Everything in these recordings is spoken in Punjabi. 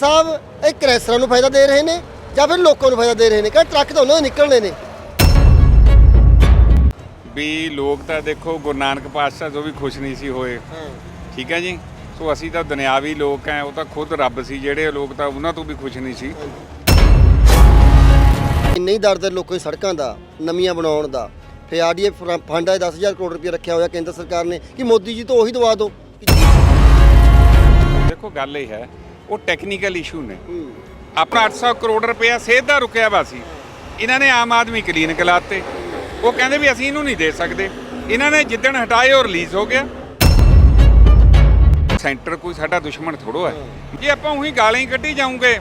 ਸਾਹਿਬ ਇਹ ਕ੍ਰੈਸਰਾਂ ਨੂੰ ਫਾਇਦਾ ਦੇ ਰਹੇ ਨੇ ਜਾਂ ਫਿਰ ਲੋਕਾਂ ਨੂੰ ਫਾਇਦਾ ਦੇ ਰਹੇ ਨੇ? ਕਿ ਟਰੱਕ ਤਾਂ ਉਹਨਾਂ ਦੇ ਨਿਕਲਣੇ ਨੇ। ਵੀ ਲੋਕ ਤਾਂ ਦੇਖੋ ਗੁਰੂ ਨਾਨਕ ਪਾਤਸ਼ਾਹ ਤੋਂ ਵੀ ਖੁਸ਼ ਨਹੀਂ ਸੀ ਹੋਏ। ਠੀਕ ਹੈ ਜੀ? ਸੋ ਅਸੀਂ ਤਾਂ ਦੁਨਿਆਵੀ ਲੋਕ ਆ ਉਹ ਤਾਂ ਖੁਦ ਰੱਬ ਸੀ ਜਿਹੜੇ ਲੋਕ ਤਾਂ ਉਹਨਾਂ ਤੋਂ ਵੀ ਖੁਸ਼ ਨਹੀਂ ਸੀ। ਇੰਨੇ ਹੀ ਦਰਦ ਲੋਕਾਂ ਦੀ ਸੜਕਾਂ ਦਾ ਨਵੀਆਂ ਬਣਾਉਣ ਦਾ। ਫਿਰ ਆਰਡੀਐਫ ਫੰਡ ਹੈ 10000 ਕਰੋੜ ਰੁਪਏ ਰੱਖਿਆ ਹੋਇਆ ਕੇਂਦਰ ਸਰਕਾਰ ਨੇ ਕਿ ਮੋਦੀ ਜੀ ਤੋਂ ਉਹੀ ਦਵਾ ਦਿਓ। ਦੇਖੋ ਗੱਲ ਇਹ ਹੈ ਉਹ ਟੈਕਨੀਕਲ ਇਸ਼ੂ ਨੇ। ਆਪਣਾ 800 ਕਰੋੜ ਰੁਪਇਆ ਸਿਹਤ ਦਾ ਰੁਕਿਆ ਵਾ ਸੀ। ਇਹਨਾਂ ਨੇ ਆਮ ਆਦਮੀ ਕਲੀਨਿਕ ਲਾਤੇ ਉਹ ਕਹਿੰਦੇ ਵੀ ਅਸੀਂ ਇਹਨੂੰ ਨਹੀਂ ਦੇ ਸਕਦੇ। ਇਹਨਾਂ ਨੇ ਜਿੱਦਣ ਹਟਾਏ ਉਹ ਰਿਲੀਜ਼ ਹੋ ਗਿਆ। ਸੈਂਟਰ ਕੋਈ ਸਾਡਾ ਦੁਸ਼ਮਣ ਥੋੜੋ ਹੈ। ਜੇ ਆਪਾਂ ਉਹੀ ਗਾਲਾਂ ਹੀ ਕੱਢੀ ਜਾਉਂਗੇ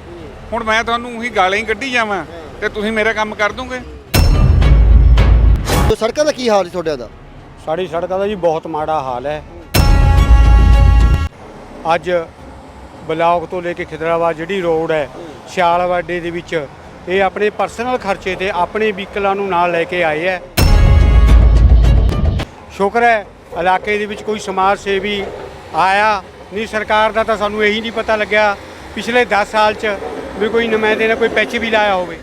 ਹੁਣ ਮੈਂ ਤੁਹਾਨੂੰ ਉਹੀ ਗਾਲਾਂ ਹੀ ਕੱਢੀ ਜਾਵਾਂ ਤੇ ਤੁਸੀਂ ਮੇਰਾ ਕੰਮ ਕਰ ਦੋਗੇ। ਤੇ ਸੜਕਾਂ ਦਾ ਕੀ ਹਾਲ ਹੈ ਤੁਹਾਡਿਆਂ ਦਾ? ਸਾਡੀ ਸੜਕਾਂ ਦਾ ਜੀ ਬਹੁਤ ਮਾੜਾ ਹਾਲ ਹੈ। ਅੱਜ ਬਲਾਕ ਤੋਂ ਲੈ ਕੇ ਖਿਦਰਾਬਾਦ ਜਿਹੜੀ ਰੋਡ ਹੈ, ਸਿਆਲਵਾਡੇ ਦੇ ਵਿੱਚ, ਇਹ ਆਪਣੇ ਪਰਸਨਲ ਖਰਚੇ ਤੇ ਆਪਣੇ ਵਹੀਕਲਾਂ ਨੂੰ ਨਾਲ ਲੈ ਕੇ ਆਏ ਹੈ। ਸ਼ੁਕਰ ਹੈ, ਇਲਾਕੇ ਦੇ ਵਿੱਚ ਕੋਈ ਸਮਾਜ ਸੇਵੀ ਆਇਆ ਨਹੀਂ, ਸਰਕਾਰ ਦਾ ਤਾਂ ਸਾਨੂੰ ਇਹੀ ਨਹੀਂ ਪਤਾ ਲੱਗਿਆ ਪਿਛਲੇ 10 ਸਾਲ 'ਚ ਵੀ ਕੋਈ ਨੁਮਾਇੰਦੇ ਨੇ ਕੋਈ ਪੈਚ ਵੀ ਲਾਇਆ ਹੋਵੇ।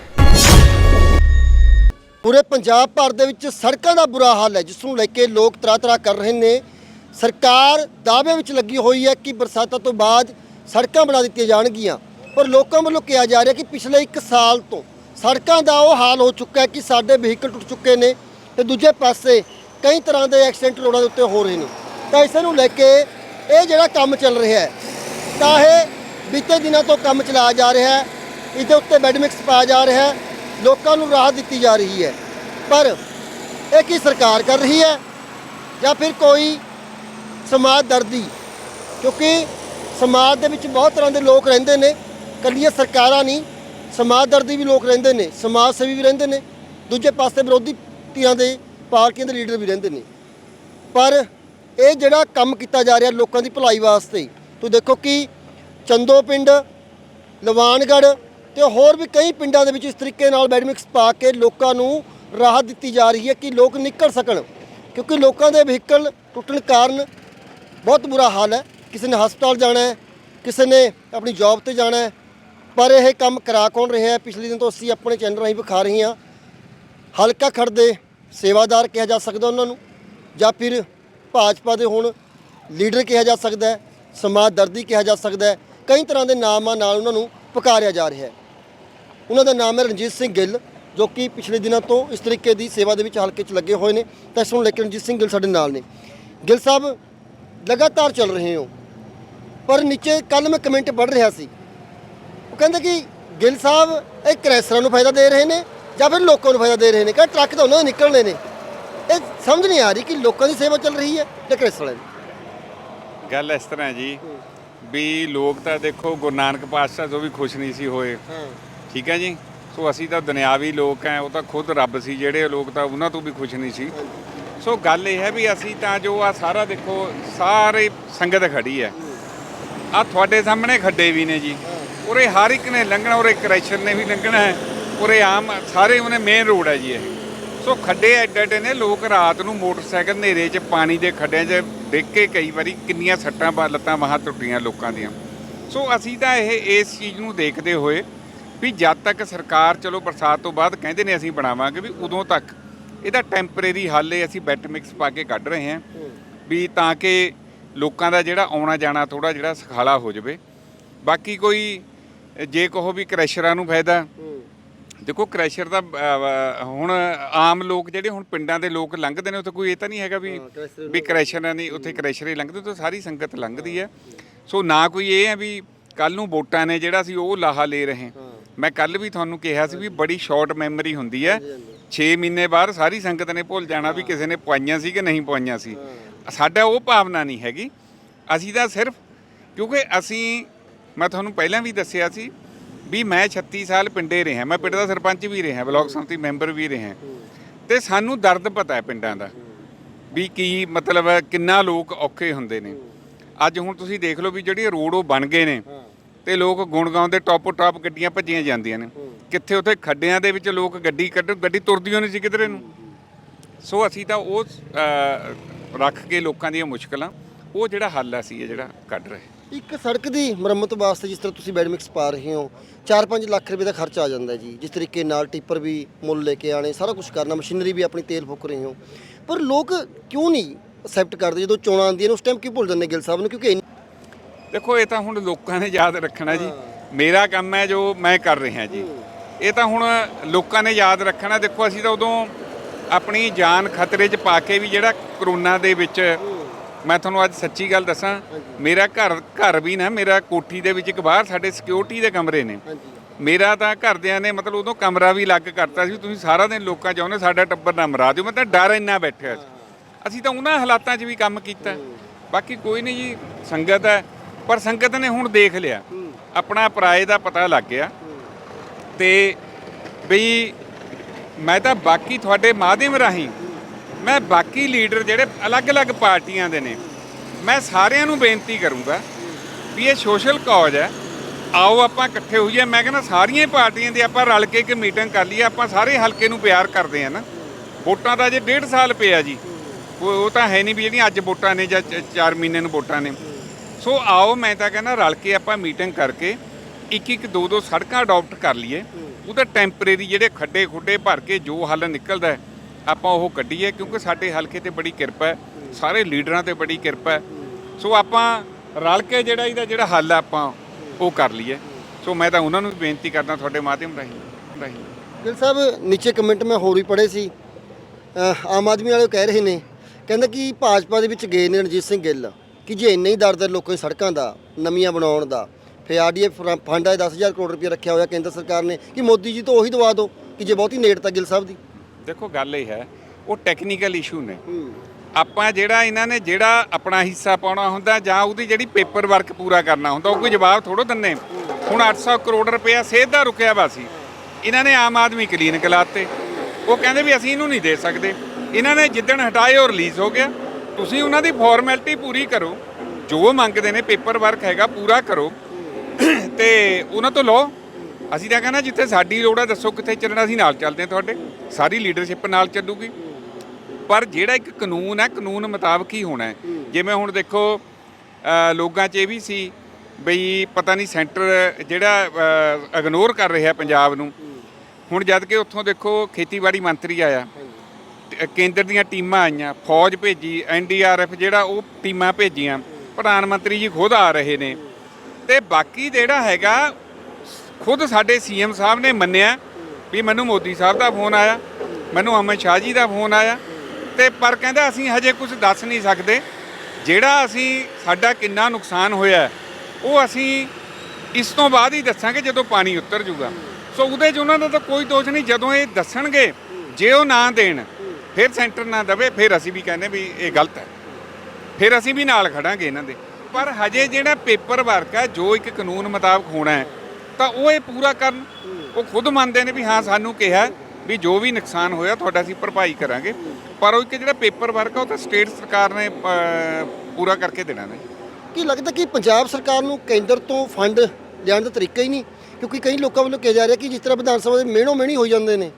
ਪੂਰੇ ਪੰਜਾਬ ਭਰ ਦੇ ਵਿੱਚ ਸੜਕਾਂ ਦਾ ਬੁਰਾ ਹਾਲ ਹੈ, ਜਿਸ ਨੂੰ ਲੈ ਕੇ ਲੋਕ ਤਰ੍ਹਾਂ ਤਰ੍ਹਾਂ ਕਰ ਰਹੇ ਨੇ। ਸਰਕਾਰ ਦਾਅਵੇ ਵਿੱਚ ਲੱਗੀ ਹੋਈ ਹੈ ਕਿ ਬਰਸਾਤਾਂ ਤੋਂ ਬਾਅਦ ਸੜਕਾਂ ਬਣਾ ਦਿੱਤੀਆਂ ਜਾਣਗੀਆਂ। ਪਰ ਲੋਕਾਂ ਵੱਲੋਂ ਕਿਹਾ ਜਾ ਰਿਹਾ ਕਿ ਪਿਛਲੇ 1 ਸਾਲ ਤੋਂ ਸੜਕਾਂ ਦਾ ਉਹ ਹਾਲ ਹੋ ਚੁੱਕਾ ਹੈ ਕਿ ਸਾਡੇ ਵਹੀਕਲ ਟੁੱਟ ਚੁੱਕੇ ਨੇ ਤੇ ਦੂਜੇ ਪਾਸੇ ਕਈ ਤਰ੍ਹਾਂ ਦੇ ਐਕਸੀਡੈਂਟ ਰੋਡਾਂ ਦੇ ਉੱਤੇ ਹੋ ਰਹੇ ਨੇ। ਤਾਂ ਇਸ ਨੂੰ ਲੈ ਕੇ ਇਹ ਜਿਹੜਾ ਕੰਮ ਚੱਲ ਰਿਹਾ ਹੈ, ਤਾਂ ਇਹ ਬੀਤੇ ਦਿਨਾਂ ਤੋਂ ਕੰਮ ਚਲਾਇਆ ਜਾ ਰਿਹਾ ਹੈ। ਇਹਦੇ ਉੱਤੇ ਬੈਡਮਿਕਸ ਪਾਇਆ ਜਾ ਰਿਹਾ ਹੈ। ਲੋਕਾਂ ਨੂੰ ਰਾਹਤ ਦਿੱਤੀ ਜਾ ਰਹੀ ਹੈ। ਪਰ ਇਹ ਕੀ ਸਰਕਾਰ ਕਰ ਰਹੀ ਹੈ ਜਾਂ ਫਿਰ ਕੋਈ ਸਮਾਜ ਦਰਦੀ? ਕਿਉਂਕਿ ਸਮਾਜ ਦੇ ਵਿੱਚ ਬਹੁਤ ਤਰ੍ਹਾਂ ਦੇ ਲੋਕ ਰਹਿੰਦੇ ਨੇ, ਕੱਲੀਆਂ ਸਰਕਾਰਾਂ ਨਹੀਂ, ਸਮਾਜ ਦਰਦੀ ਵੀ ਲੋਕ ਰਹਿੰਦੇ ਨੇ, ਸਮਾਜ ਸੇਵੀ ਵੀ ਰਹਿੰਦੇ ਨੇ, ਦੂਜੇ ਪਾਸੇ ਵਿਰੋਧੀ ਧਿਰਾਂ ਦੇ, ਪਾਰਟੀਆਂ ਦੇ ਲੀਡਰ ਵੀ ਰਹਿੰਦੇ ਨੇ। ਪਰ ਇਹ ਜਿਹੜਾ ਕੰਮ ਕੀਤਾ ਜਾ ਰਿਹਾ ਲੋਕਾਂ ਦੀ ਭਲਾਈ ਵਾਸਤੇ ਤੁਸੀਂ ਦੇਖੋ ਕਿ ਚੰਦੋ ਪਿੰਡ, ਲਵਾਨਗੜ੍ਹ ਤੇ ਹੋਰ ਵੀ ਕਈ ਪਿੰਡਾਂ ਦੇ ਵਿੱਚ ਇਸ ਤਰੀਕੇ ਨਾਲ ਬੈਡਮਿਕਸ ਪਾ ਕੇ ਲੋਕਾਂ ਨੂੰ ਰਾਹਤ ਦਿੱਤੀ ਜਾ ਰਹੀ ਹੈ ਕਿ ਲੋਕ ਨਿਕਲ ਸਕਣ, ਕਿਉਂਕਿ ਲੋਕਾਂ ਦੇ ਵਹੀਕਲ ਟੁੱਟਣ ਕਾਰਨ ਬਹੁਤ ਬੁਰਾ ਹਾਲ ਹੈ। ਕਿਸੇ ਨੇ ਹਸਪਤਾਲ ਜਾਣਾ ਹੈ, ਕਿਸੇ ਨੇ ਆਪਣੀ ਜੌਬ ਤੇ ਜਾਣਾ ਹੈ, ਪਰ ਇਹ ਕੰਮ ਕਰਾ ਕੌਣ ਰਿਹਾ ਹੈ? ਪਿਛਲੇ ਦਿਨ ਤੋਂ ਅਸੀਂ ਆਪਣੇ ਚੈਨਲ ਰਾਹੀਂ ਵਿਖਾ ਰਹੇ ਹਾਂ ਹਲਕਾ ਖੜ ਦੇ ਸੇਵਾਦਾਰ ਕਿਹਾ ਜਾ ਸਕਦਾ ਉਹਨਾਂ ਨੂੰ, ਜਾਂ ਫਿਰ ਭਾਜਪਾ ਦੇ ਹੁਣ ਲੀਡਰ ਕਿਹਾ ਜਾ ਸਕਦਾ ਹੈ, ਸਮਾਜ ਦਰਦੀ ਕਿਹਾ ਜਾ ਸਕਦਾ ਹੈ, ਕਈ ਤਰ੍ਹਾਂ ਦੇ ਨਾਮਾਂ ਨਾਲ ਉਹਨਾਂ ਨੂੰ ਪੁਕਾਰਿਆ ਜਾ ਰਿਹਾ ਹੈ। ਉਹਨਾਂ ਦਾ ਨਾਮ ਹੈ ਰਣਜੀਤ ਸਿੰਘ ਗਿੱਲ, ਜੋ ਕਿ ਪਿਛਲੇ ਦਿਨਾਂ ਤੋਂ ਇਸ ਤਰੀਕੇ ਦੀ ਸੇਵਾ ਦੇ ਵਿੱਚ ਹਲਕੇ 'ਚ ਲੱਗੇ ਹੋਏ ਨੇ। ਤਾਂ ਇਸ ਨੂੰ ਲੈ ਕੇ ਰਣਜੀਤ ਸਿੰਘ ਗਿੱਲ ਸਾਡੇ ਨਾਲ ਨੇ। ਗਿੱਲ ਸਾਹਿਬ, ਲਗਾਤਾਰ ਚੱਲ ਰਹੇ ਹੋ। ਪਰ ਨੀਚੇ ਕੱਲ ਮੈਂ ਕਮੈਂਟ ਪੜ੍ਹ ਰਿਹਾ ਸੀ। ਉਹ ਕਹਿੰਦੇ ਕਿ ਗਿੱਲ ਸਾਹਿਬ ਇਹ ਕ੍ਰੈਸਰਾਂ ਨੂੰ ਫਾਇਦਾ ਦੇ ਰਹੇ ਨੇ ਜਾਂ ਫਿਰ ਲੋਕਾਂ ਨੂੰ ਫਾਇਦਾ ਦੇ ਰਹੇ ਨੇ? ਕਿ ਟਰੱਕ ਤਾਂ ਉਹਨਾਂ ਦੇ ਨਿਕਲਣੇ ਨੇ। ਇਹ ਸਮਝ ਨਹੀਂ ਆ ਰਹੀ ਕਿ ਲੋਕਾਂ ਦੀ ਸੇਵਾ ਚੱਲ ਰਹੀ ਹੈ ਜਾਂ ਕ੍ਰੈਸਰਾਂ ਦੀ। ਗੱਲ ਇਸ ਤਰ੍ਹਾਂ ਹੈ ਜੀ ਵੀ ਲੋਕ ਤਾਂ ਦੇਖੋ ਗੁਰੂ ਨਾਨਕ ਪਾਤਸ਼ਾਹ ਤੋਂ ਵੀ ਖੁਸ਼ ਨਹੀਂ ਸੀ ਹੋਏ। ਹਾਂ। ਠੀਕ ਹੈ ਜੀ? ਸੋ ਅਸੀਂ ਤਾਂ ਦੁਨਿਆਵੀ ਲੋਕ ਆ ਉਹ ਤਾਂ ਖੁਦ ਰੱਬ ਸੀ ਜਿਹੜੇ ਲੋਕ ਤਾਂ ਉਹਨਾਂ ਤੋਂ ਵੀ ਖੁਸ਼ ਨਹੀਂ ਸੀ। ਸੋ ਗੱਲ ਇਹ ਹੈ ਵੀ ਅਸੀਂ ਤਾਂ ਜੋ ਆ ਸਾਰਾ ਦੇਖੋ ਸਾਰੇ ਸੰਗਤ ਖੜੀ ਹੈ। ਆ ਤੁਹਾਡੇ ਸਾਹਮਣੇ ਖੱਡੇ ਵੀ ਨੇ ਜੀ। ਉਰੇ ਹਰ ਇੱਕ ਨੇ ਲੰਘਣਾ, ਉਰੇ ਕ੍ਰੈਸ਼ਰ ਨੇ ਵੀ ਲੰਘਣਾ ਹੈ। ਉਰੇ ਆਮ ਸਾਰੇ ਉਹਨੇ ਮੇਨ ਰੋਡ ਹੈ ਜੀ ਇਹ। ਸੋ ਖੱਡੇ ਐਡੇ ਐਡੇ ਨੇ, ਲੋਕ ਰਾਤ ਨੂੰ ਮੋਟਰਸਾਈਕਲ ਹਨੇਰੇ 'ਚ ਪਾਣੀ ਦੇ ਖੱਡਿਆਂ 'ਚ ਡਿੱਗ ਕੇ ਕਈ ਵਾਰੀ ਕਿੰਨੀਆਂ ਸੱਟਾਂ ਲੱਤਾਂ ਬਾਹਾਂ ਟੁੱਟੀਆਂ ਲੋਕਾਂ ਦੀਆਂ। ਸੋ ਅਸੀਂ ਤਾਂ ਇਹ, ਇਸ ਚੀਜ਼ ਨੂੰ ਦੇਖਦੇ ਹੋਏ ਵੀ ਜਦ ਤੱਕ ਸਰਕਾਰ ਚਲੋ ਬਰਸਾਤ ਤੋਂ ਬਾਅਦ ਕਹਿੰਦੇ ਨੇ ਅਸੀਂ ਬਣਾਵਾਂਗੇ ਵੀ ਉਦੋਂ ਤੱਕ ਇਹਦਾ ਟੈਂਪਰੇਰੀ ਹੱਲ ਇਹ ਅਸੀਂ ਬੈਟ ਮਿਕਸ ਪਾ ਕੇ ਕੱਢ ਰਹੇ ਹਾਂ। ਵੀ ਤਾਂ ਕਿ ਲੋਕਾਂ ਦਾ ਜਿਹੜਾ ਆਉਣਾ ਜਾਣਾ ਥੋੜਾ ਜਿਹੜਾ ਸਖਾਲਾ ਹੋ ਜਾਵੇ। ਬਾਕੀ ਕੋਈ ਜੇ ਕਹੋ ਵੀ ਕ੍ਰੈਸ਼ਰਾਂ ਨੂੰ ਫਾਇਦਾ। ਦੇਖੋ ਕ੍ਰੈਸ਼ਰ ਦਾ ਹੁਣ ਆਮ ਲੋਕ ਜਿਹੜੇ ਹੁਣ ਪਿੰਡਾਂ ਦੇ ਲੋਕ ਲੰਘਦੇ ਨੇ ਉੱਥੇ ਕੋਈ ਇਹ ਤਾਂ ਨਹੀਂ ਹੈਗਾ ਵੀ ਵੀ ਕ੍ਰੈਸ਼ਰ ਨਹੀਂ ਉੱਥੇ ਕ੍ਰੈਸ਼ਰ ਹੀ ਲੰਘਦੇ ਉੱਥੇ ਸਾਰੀ ਸੰਗਤ ਲੰਘਦੀ ਹੈ। ਸੋ ਨਾ ਕੋਈ ਇਹ ਹੈ ਵੀ ਕੱਲ ਨੂੰ ਵੋਟਾਂ ਨੇ ਜਿਹੜਾ ਸੀ ਉਹ ਲਾਹਾ ਲੈ ਰਹੇ। ਮੈਂ ਕੱਲ ਵੀ ਤੁਹਾਨੂੰ ਕਿਹਾ ਸੀ ਵੀ ਬੜੀ ਸ਼ਾਰਟ ਮੈਮਰੀ ਹੁੰਦੀ ਹੈ। 6 ਮਹੀਨੇ ਬਾਅਦ ਸਾਰੀ ਸੰਗਤ ਨੇ ਭੁੱਲ ਜਾਣਾ ਵੀ ਕਿਸੇ ਨੇ ਪਵਾਈਆਂ ਸੀ ਕਿ ਨਹੀਂ ਪਵਾਈਆਂ ਸੀ। ਸਾਡਾ ਉਹ ਭਾਵਨਾ ਨਹੀਂ ਹੈਗੀ। ਅਸੀਂ ਤਾਂ ਸਿਰਫ, ਕਿਉਂਕਿ ਅਸੀਂ, ਮੈਂ ਤੁਹਾਨੂੰ ਪਹਿਲਾਂ ਵੀ ਦੱਸਿਆ ਸੀ ਵੀ ਮੈਂ 36 ਸਾਲ ਪਿੰਡੇ ਰਿਹਾ। ਮੈਂ ਪਿੰਡ ਦਾ ਸਰਪੰਚ ਵੀ ਰਿਹਾ, ਬਲਾਕ ਸੰਮਤੀ ਮੈਂਬਰ ਵੀ ਰਿਹਾ। ਤੇ ਸਾਨੂੰ ਦਰਦ ਪਤਾ ਹੈ ਪਿੰਡਾਂ ਦਾ ਵੀ ਕੀ ਮਤਲਬ ਕਿੰਨਾ ਲੋਕ ਔਖੇ ਹੁੰਦੇ ਨੇ। ਅੱਜ ਹੁਣ ਤੁਸੀਂ ਦੇਖ ਲਓ ਵੀ ਜਿਹੜੇ ਰੋਡ ਉਹ ਬਣ ਗਏ ਨੇ ਤੇ ਲੋਕ ਗੁਣ ਗਾਉਂਦੇ ਟਾਪੋ ਟਾਪ ਗੱਡੀਆਂ ਭੱਜੀਆਂ ਜਾਂਦੀਆਂ ਨੇ। ਕਿੱਥੇ ਉੱਥੇ ਖੱਡਿਆਂ ਦੇ ਵਿੱਚ ਲੋਕ ਗੱਡੀ ਕੱਢ ਗੱਡੀ ਤੁਰਦੀ ਨਹੀਂ ਸੀ ਕਿਧਰੇ ਨੂੰ। ਸੋ ਅਸੀਂ ਤਾਂ ਉਹ ਰੱਖ ਕੇ ਲੋਕਾਂ ਦੀਆਂ ਮੁਸ਼ਕਲਾਂ ਉਹ ਜਿਹੜਾ ਹੱਲ ਅਸੀਂ ਇਹ ਜਿਹੜਾ ਕੱਢ ਰਹੇ। ਇੱਕ ਸੜਕ ਦੀ ਮੁਰੰਮਤ ਵਾਸਤੇ ਜਿਸ ਤਰ੍ਹਾਂ ਤੁਸੀਂ ਬੈਡ ਮਿਕਸ ਪਾ ਰਹੇ ਹੋ 4-5 ਲੱਖ ਰੁਪਏ ਦਾ ਖਰਚਾ ਆ ਜਾਂਦਾ ਜੀ। ਜਿਸ ਤਰੀਕੇ ਨਾਲ ਟਿੱਪਰ ਵੀ ਮੁੱਲ ਲੈ ਕੇ ਆਣੇ ਸਾਰਾ ਕੁਝ ਕਰਨਾ ਮਸ਼ੀਨਰੀ ਵੀ ਆਪਣੀ ਤੇਲ ਫੂਕ ਰਹੇ ਹੋ। ਪਰ ਲੋਕ ਕਿਉਂ ਨਹੀਂ ਅਸੈਪਟ ਕਰਦੇ ਜਦੋਂ ਚੋਣਾਂ ਆਉਂਦੀਆਂ ਨੇ ਉਸ ਟਾਈਮ ਕੀ ਭੁੱਲ ਜਾਂਦੇ ਗਿੱਲ ਸਾਹਿਬ ਨੂੰ? ਕਿਉਂਕਿ ਦੇਖੋ ਇਹ ਤਾਂ ਹੁਣ ਲੋਕਾਂ ਨੇ ਯਾਦ ਰੱਖਣਾ ਜੀ। ਮੇਰਾ ਕੰਮ ਹੈ ਜੋ ਮੈਂ ਕਰ ਰਿਹਾ ਜੀ। ਇਹ ਤਾਂ ਹੁਣ ਲੋਕਾਂ ਨੇ ਯਾਦ ਰੱਖਣਾ। ਦੇਖੋ ਅਸੀਂ ਤਾਂ ਉਦੋਂ ਆਪਣੀ ਜਾਨ ਖਤਰੇ 'ਚ ਪਾ ਕੇ ਵੀ ਜਿਹੜਾ ਕਰੋਨਾ ਦੇ ਵਿੱਚ ਮੈਂ ਤੁਹਾਨੂੰ ਅੱਜ ਸੱਚੀ ਗੱਲ ਦੱਸਾਂ, ਮੇਰਾ ਘਰ ਘਰ ਵੀ ਨਾ, ਮੇਰਾ ਕੋਠੀ ਦੇ ਵਿੱਚ ਇੱਕ ਬਾਹਰ ਸਾਡੇ ਸਿਕਿਉਰਿਟੀ ਦੇ ਕਮਰੇ ਨੇ। ਮੇਰਾ ਤਾਂ ਘਰਦਿਆਂ ਨੇ ਮਤਲਬ ਉਦੋਂ ਕਮਰਾ ਵੀ ਅਲੱਗ ਕਰਤਾ ਸੀ, ਤੁਸੀਂ ਸਾਰਾ ਦਿਨ ਲੋਕਾਂ ਚਾਹੁੰਦੇ ਸਾਡਾ ਟੱਬਰ ਨਾ ਮਰਾ ਦਿਓ। ਮੈਂ ਤਾਂ ਡਰ ਇੰਨਾ ਬੈਠਿਆ ਸੀ। ਅਸੀਂ ਤਾਂ ਉਹਨਾਂ ਹਾਲਾਤਾਂ 'ਚ ਵੀ ਕੰਮ ਕੀਤਾ। ਬਾਕੀ ਕੋਈ ਨਹੀਂ ਜੀ, ਸੰਗਤ ਹੈ। ਪਰ ਸੰਗਤ ਨੇ ਹੁਣ ਦੇਖ ਲਿਆ। ਆਪਣਾ ਪਰਾਏ ਦਾ ਪਤਾ ਲੱਗ ਗਿਆ। ਤੇ ਬਈ ਮੈਂ ਤਾਂ ਬਾਕੀ ਤੁਹਾਡੇ ਮਾਧਿਅਮ ਰਾਹੀਂ, ਮੈਂ ਬਾਕੀ ਲੀਡਰ ਜਿਹੜੇ ਅਲੱਗ-ਅਲੱਗ ਪਾਰਟੀਆਂ ਦੇ ਨੇ, ਮੈਂ ਸਾਰਿਆਂ ਨੂੰ ਬੇਨਤੀ ਕਰੂੰਗਾ ਵੀ ਇਹ ਸੋਸ਼ਲ ਕਾਜ਼ ਹੈ। ਆਓ ਆਪਾਂ ਇਕੱਠੇ ਹੋਈਏ। ਮੈਂ ਕਹਿੰਦਾ ਸਾਰੀਆਂ ਪਾਰਟੀਆਂ ਦੇ ਆਪਾਂ ਰਲ ਕੇ ਇੱਕ ਮੀਟਿੰਗ ਕਰ ਲਈਏ, ਆਪਾਂ ਸਾਰੇ ਹਲਕੇ ਨੂੰ ਪਿਆਰ ਕਰਦੇ ਆ ਨਾ। ਵੋਟਾਂ ਦਾ ਜੇ ਡੇਢ ਸਾਲ ਪਿਆ ਜੀ, ਉਹ ਉਹ ਤਾਂ ਹੈ ਨਹੀਂ ਵੀ ਜਿਹੜੀਆਂ ਅੱਜ ਵੋਟਾਂ ਨੇ ਜਾਂ 4 ਮਹੀਨੇ ਨੂੰ ਵੋਟਾਂ ਨੇ। ਸੋ ਆਓ ਮੈਂ ਤਾਂ ਕਹਿੰਦਾ ਰਲ ਕੇ ਆਪਾਂ ਮੀਟਿੰਗ ਕਰਕੇ ਇੱਕ ਇੱਕ ਦੋ ਦੋ ਸੜਕਾਂ ਅਡਾਪਟ ਕਰ ਲਈਏ। ਉਹ ਤਾਂ ਟੈਂਪਰੇਰੀ ਜਿਹੜੇ ਖੱਡੇ ਖੁੱਡੇ ਭਰ ਕੇ ਜੋ ਹੱਲ ਨਿਕਲਦਾ ਆਪਾਂ ਉਹ ਕੱਢੀਏ ਕਿਉਂਕਿ ਸਾਡੇ ਹਲਕੇ ਤੇ ਬੜੀ ਕਿਰਪਾ ਹੈ, ਸਾਰੇ ਲੀਡਰਾਂ ਤੇ ਬੜੀ ਕਿਰਪਾ ਹੈ। ਸੋ ਆਪਾਂ ਰਲ ਕੇ ਜਿਹੜਾ ਇਹਦਾ ਜਿਹੜਾ ਹੱਲ ਆਪਾਂ ਉਹ ਕਰ ਲਈਏ। ਸੋ ਮੈਂ ਤਾਂ ਉਹਨਾਂ ਨੂੰ ਵੀ ਬੇਨਤੀ ਕਰਦਾ ਤੁਹਾਡੇ ਮਾਧਿਅਮ ਰਾਹੀਂ ਰਾਹੀਂ। ਗਿੱਲ ਸਾਹਿਬ, ਨੀਚੇ ਕਮੈਂਟ ਮੈਂ ਹੋਰ ਵੀ ਪੜ੍ਹੇ ਸੀ। ਆਮ ਆਦਮੀ ਵਾਲੇ ਕਹਿ ਰਹੇ ਨੇ, ਕਹਿੰਦਾ ਕਿ ਭਾਜਪਾ ਦੇ ਵਿੱਚ ਗਏ ਨੇ ਰਣਜੀਤ ਸਿੰਘ ਗਿੱਲ। ਕਿ ਜੇ ਇੰਨਾ ਹੀ ਦਰਦ ਹੈ ਲੋਕਾਂ ਦੀ ਸੜਕਾਂ ਦਾ, ਨਵੀਆਂ ਬਣਾਉਣ ਦਾ ਫਿਰ ਆਰਡੀਐਫ ਫੰਡ ਹੈ 10000 ਕਰੋੜ ਰੁਪਏ ਰੱਖਿਆ ਹੋਇਆ ਕੇਂਦਰ ਸਰਕਾਰ ਨੇ ਕਿ ਮੋਦੀ ਜੀ ਤੋਂ ਉਹੀ ਦਵਾ ਦਿਓ ਕਿ ਜੇ ਬਹੁਤੀ ਨੇੜਤਾ ਗਿੱਲ ਸਾਹਿਬ ਦੀ। ਦੇਖੋ ਗੱਲ ਇਹ ਹੈ ਉਹ ਟੈਕਨੀਕਲ ਇਸ਼ੂ ਨੇ। ਆਪਾਂ ਜਿਹੜਾ ਇਹਨਾਂ ਨੇ ਜਿਹੜਾ ਆਪਣਾ ਹਿੱਸਾ ਪਾਉਣਾ ਹੁੰਦਾ ਜਾਂ ਉਹਦੀ ਜਿਹੜੀ ਪੇਪਰ ਵਰਕ ਪੂਰਾ ਕਰਨਾ ਹੁੰਦਾ ਉਹ ਕੋਈ ਜਵਾਬ ਥੋੜੋ ਦਿੰਨੇ ਹੁਣ 800 ਕਰੋੜ ਰੁਪਇਆ ਸਿਹਤ ਦਾ ਰੁਕਿਆ ਵਾ ਸੀ। ਇਹਨਾਂ ਨੇ ਆਮ ਆਦਮੀ ਕਲੀਨਿਕ ਲਾਤੇ ਉਹ ਕਹਿੰਦੇ ਵੀ ਅਸੀਂ ਇਹਨੂੰ ਨਹੀਂ ਦੇ ਸਕਦੇ। ਇਹਨਾਂ ਨੇ ਜਿੱਦਣ ਹਟਾਏ ਉਹ ਰਿਲੀਜ਼ ਹੋ ਗਿਆ। ਤੁਸੀਂ ਉਹਨਾਂ ਦੀ ਫਾਰਮੈਲਿਟੀ ਪੂਰੀ ਕਰੋ। ਜੋ ਮੰਗਦੇ ਨੇ ਪੇਪਰ ਵਰਕ ਹੈਗਾ ਪੂਰਾ ਕਰੋ। ਤੇ ਉਹਨਾਂ ਤੋਂ ਲਓ, ਅਸੀਂ ਤਾਂ ਕਹਿੰਦਾ ਜਿੱਥੇ ਸਾਡੀ ਲੋੜ ਹੈ ਦੱਸੋ ਕਿੱਥੇ ਚੱਲਣਾ, ਅਸੀਂ ਨਾਲ ਚੱਲਦੇ ਹਾਂ ਤੁਹਾਡੇ। ਸਾਰੀ ਲੀਡਰਸ਼ਿਪ ਨਾਲ ਚੱਲੂਗੀ। ਪਰ ਜਿਹੜਾ ਇੱਕ ਕਾਨੂੰਨ ਹੈ, ਕਾਨੂੰਨ ਮੁਤਾਬਕ ਹੀ ਹੋਣਾ ਹੈ। ਜਿਵੇਂ ਹੁਣ ਦੇਖੋ ਲੋਕਾਂ 'ਚ ਇਹ ਵੀ ਸੀ ਬਈ ਪਤਾ ਨਹੀਂ ਸੈਂਟਰ ਜਿਹੜਾ ਇਗਨੋਰ ਕਰ ਰਿਹਾ ਪੰਜਾਬ ਨੂੰ। ਹੁਣ ਜਦ ਕਿ ਉੱਥੋਂ ਦੇਖੋ, ਖੇਤੀਬਾੜੀ ਮੰਤਰੀ ਆਇਆ। ਕੇਂਦਰ ਦੀਆਂ ਟੀਮਾਂ ਆਈਆਂ, ਫੌਜ ਭੇਜੀ ਐਨਡੀਆਰਐਫ ਜਿਹੜਾ ਉਹ ਟੀਮਾਂ ਭੇਜੀਆਂ। ਪ੍ਰਧਾਨ ਮੰਤਰੀ ਜੀ ਖੁਦ ਆ ਰਹੇ ਨੇ। ਤੇ ਬਾਕੀ ਜਿਹੜਾ ਹੈਗਾ, ਖੁਦ ਸਾਡੇ ਸੀਐਮ ਸਾਹਿਬ ਨੇ ਮੰਨਿਆ ਵੀ ਮੈਨੂੰ ਮੋਦੀ ਸਾਹਿਬ ਦਾ ਫੋਨ ਆਇਆ, ਮੈਨੂੰ ਅਮਿਤ ਸ਼ਾਹ ਜੀ ਦਾ ਫੋਨ ਆਇਆ, ਤੇ ਪਰ ਕਹਿੰਦਾ ਅਸੀਂ ਹਜੇ ਕੁਝ ਦੱਸ ਨਹੀਂ ਸਕਦੇ। ਜਿਹੜਾ ਅਸੀਂ ਸਾਡਾ ਕਿੰਨਾ ਨੁਕਸਾਨ ਹੋਇਆ ਉਹ ਅਸੀਂ ਇਸ ਤੋਂ ਬਾਅਦ ਹੀ ਦੱਸਾਂਗੇ ਜਦੋਂ ਪਾਣੀ ਉਤਰ ਜੂਗਾ ਸੋ ਉਹਦੇ 'ਚ ਉਹਨਾਂ ਦਾ ਤਾਂ ਕੋਈ ਦੋਸ਼ ਨਹੀਂ, ਜਦੋਂ ਇਹ ਦੱਸਣਗੇ, ਜੇ ਉਹ ਨਾ ਦੇਣ, ਫਿਰ ਸੈਂਟਰ ਨਾ ਦਵੇ, ਫਿਰ ਅਸੀਂ ਵੀ ਕਹਿੰਦੇ ਵੀ ਇਹ ਗਲਤ ਹੈ। ਫਿਰ ਅਸੀਂ ਵੀ ਨਾਲ ਖੜਾਂਗੇ ਇਹਨਾਂ ਦੇ। ਪਰ ਹਜੇ ਜਿਹੜਾ ਪੇਪਰ ਵਰਕ ਹੈ, ਜੋ ਇੱਕ ਕਾਨੂੰਨ ਮੁਤਾਬਕ ਹੋਣਾ ਹੈ, ਤਾਂ ਉਹ ਇਹ ਪੂਰਾ ਕਰਨ। ਉਹ ਖੁਦ ਮੰਨਦੇ ਨੇ ਵੀ ਹਾਂ, ਸਾਨੂੰ ਕਿਹਾ ਵੀ ਜੋ ਵੀ ਨੁਕਸਾਨ ਹੋਇਆ, ਤੁਹਾਡਾ ਅਸੀਂ ਭਰਪਾਈ ਕਰਾਂਗੇ। ਪਰ ਉਹ ਇੱਕ ਜਿਹੜਾ ਪੇਪਰ ਵਰਕ ਆ ਉਹ ਤਾਂ ਸਟੇਟ ਸਰਕਾਰ ਨੇ ਪੂਰਾ ਕਰਕੇ ਦੇਣਾ ਨੇ। ਕੀ ਲੱਗਦਾ ਕਿ ਪੰਜਾਬ ਸਰਕਾਰ ਨੂੰ ਕੇਂਦਰ ਤੋਂ ਫੰਡ ਲਿਆਉਣ ਦਾ ਤਰੀਕਾ ਹੀ ਨਹੀਂ? ਕਿਉਂਕਿ ਕਈ ਲੋਕਾਂ ਵੱਲੋਂ ਕਿਹਾ ਜਾ ਰਿਹਾ ਕਿ ਜਿਸ ਤਰ੍ਹਾਂ ਵਿਧਾਨ ਸਭਾ ਦੇ ਮਿਹਣੋ ਮਿਹਣੀ ਹੋ ਜਾਂਦੇ ਨੇ।